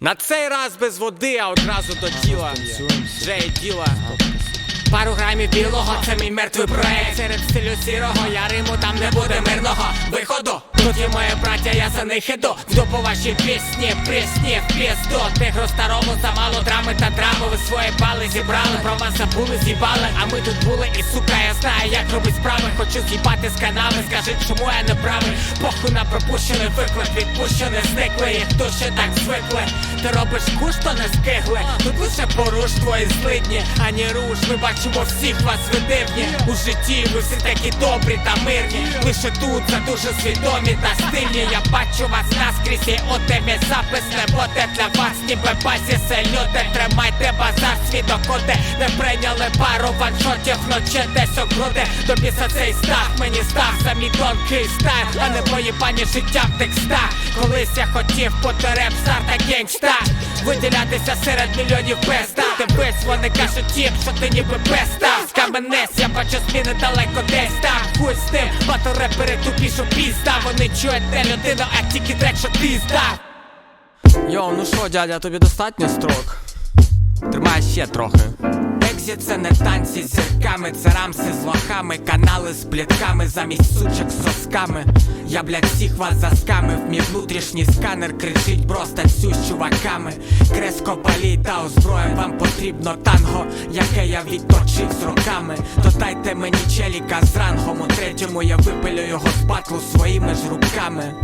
На цей раз без води, а одразу до тіла. Вже є діла. Пару грамів білого, це мій мертвий проект Серед стилю сірого, я риму там не буде мирного виходу Тут є моє браття, я за них іду. Вду по ваші пісні, прісні, в пізду. Тигру старому замало драми та драми. Ви свої бали зібрали, про вас забули, з'їбали. А ми тут були і сука, я знаю, як робить справи. Хочу з'їбати з канави, скажіть, чому я не правий? Похуй на пропущений виклик, відпущений, зникли Їх ще так звикли? Ти робиш куш, то не скигли Тут лише поруш твої злидні, ані руш. Ми бачимо всіх вас ви дивні У житті ви всі такі добрі та мирні. Лише тут за дуже свідомі та стильні Я бачу вас наскрізь і у темі запис не буде для вас ніби базі сельоти Тримайте базар свідокоти Не прийняли пару ваншотів вночі десь огруди До біса цей став мені став за мій тонкий стайл А не поїбані життя в текстах. Колись я хотів бути реп-стар та генгста. Виділятися серед мільйонів безда Дивись, вони кажуть тіп, що ти ніби безда Скаменець, я бачу зміни далеко десь там Хуй з тим, батл репери тупішу пізда. Вони чують не людину, а тільки трек, що ти здав. Ну що, дядя, тобі достатньо строк? Тримай ще трохи. Екзіт це не танці з зірками, це рамси з лохами, канали з плітками, замість сучок з сосками. Я, блядь, всіх вас заскамив, мій внутрішній сканер кричить просто цю з чуваками. Креско палій та озброєн, вам потрібно танго, яке я відточив з роками. То дайте мені челіка з рангом, у третьому я випилю його з батлу своїми ж руками.